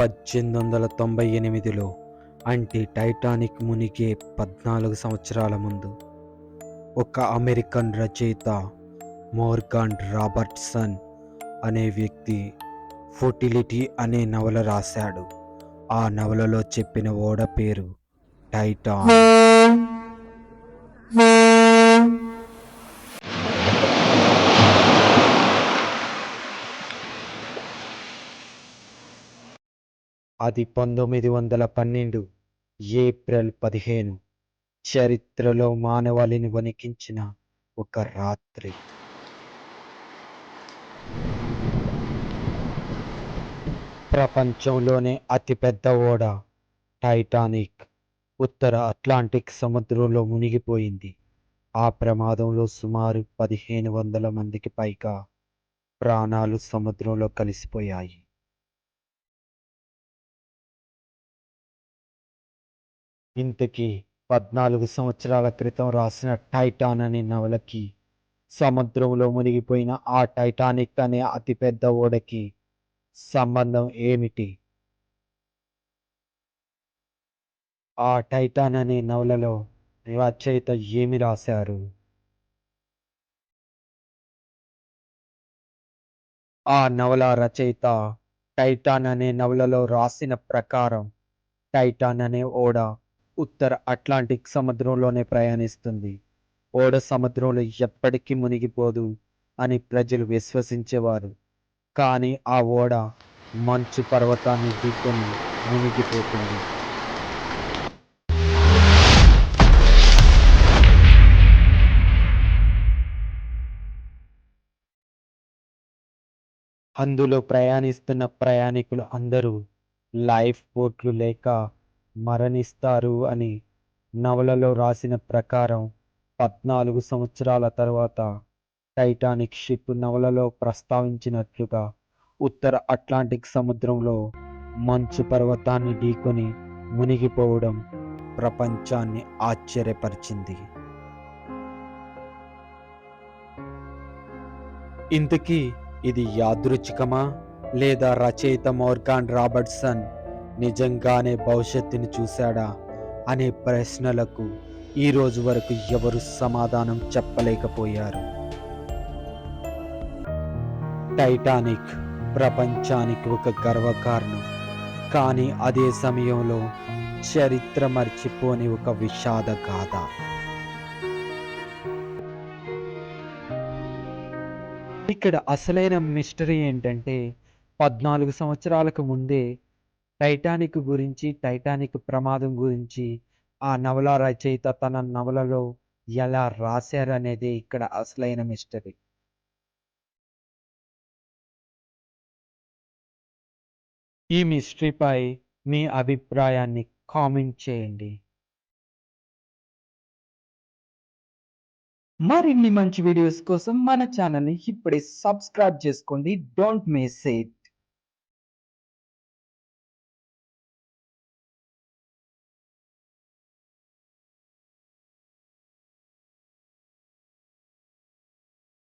పద్దెనిమిది వందల తొంభై ఎనిమిదిలో అంటే టైటానిక్ మునిగే పద్నాలుగు సంవత్సరాల ముందు ఒక అమెరికన్ రచయిత మోర్గాన్ రాబర్ట్సన్ అనే వ్యక్తి ఫర్టిలిటీ అనే నవల రాశాడు. ఆ నవలలో చెప్పిన ఓడ పేరు టైటాన్. అది పంతొమ్మిది వందల పన్నెండు ఏప్రిల్ పదిహేను. చరిత్రలో మానవాళిని వణికించిన ఒక రాత్రి. ప్రపంచంలోనే అతిపెద్ద ఓడ టైటానిక్ ఉత్తర అట్లాంటిక్ సముద్రంలో మునిగిపోయింది. ఆ ప్రమాదంలో సుమారు పదిహేను వందల మందికి పైగా ప్రాణాలు సముద్రంలో కలిసిపోయాయి. ఇంతకీ పద్నాలుగు సంవత్సరాల క్రితం రాసిన టైటాన్ అనే నవలకి సముద్రంలో మునిగిపోయిన ఆ టైటానిక్ అనే అతిపెద్ద ఓడకి సంబంధం ఏమిటి? ఆ టైటాన్ అనే నవలలో రచయిత ఏమి రాశారు? ఆ నవల రచయిత టైటాన్ అనే నవలలో రాసిన ప్రకారం టైటాన్ అనే ఓడ ఉత్తర అట్లాంటిక్ సముద్రంలోనే ప్రయాణిస్తుంది. ఓడ సముద్రంలో ఎప్పటికీ మునిగిపోదు అని ప్రజలు విశ్వసించేవారు. కానీ ఆ ఓడ మంచు పర్వతాన్ని ఢీకొని మునిగిపోతుంది. అందులో ప్రయాణిస్తున్న ప్రయాణికులు అందరూ లైఫ్ బోట్లు లేక మరణిస్తారు అని నవలలో రాసిన ప్రకారం పద్నాలుగు సంవత్సరాల తర్వాత టైటానిక్ షిప్ నవలలో ప్రస్తావించినట్లుగా ఉత్తర అట్లాంటిక్ సముద్రంలో మంచు పర్వతాన్ని ఢీకొని మునిగిపోవడం ప్రపంచాన్ని ఆశ్చర్యపరిచింది. ఇంతకీ ఇది యాదృచ్ఛికమా లేదా రచయిత మోర్గాన్ రాబర్ట్సన్ నిజంగానే భవిష్యత్తుని చూశాడా అనే ప్రశ్నలకు ఈ రోజు వరకు ఎవరు సమాధానం చెప్పలేకపోయారు. టైటానిక్ ప్రపంచానికి ఒక గర్వకారణం. కానీ అదే సమయంలో చరిత్ర మర్చిపోని ఒక విషాద గాథ. ఇక్కడ అసలైన మిస్టరీ ఏంటంటే పద్నాలుగు సంవత్సరాలకు ముందే టైటానిక్ గురించి టైటానిక్ ప్రమాదం గురించి ఆ నవల రచయిత తన నవలలో ఎలా రాశారనేది ఇక్కడ అసలైన మిస్టరీ ఈ మిస్టరీపై మీ అభిప్రాయాన్ని కామెంట్ చేయండి. మరిన్ని మంచి వీడియోస్ కోసం మన ఛానల్ని ఇప్పుడే సబ్స్క్రైబ్ చేసుకోండి. Don't miss it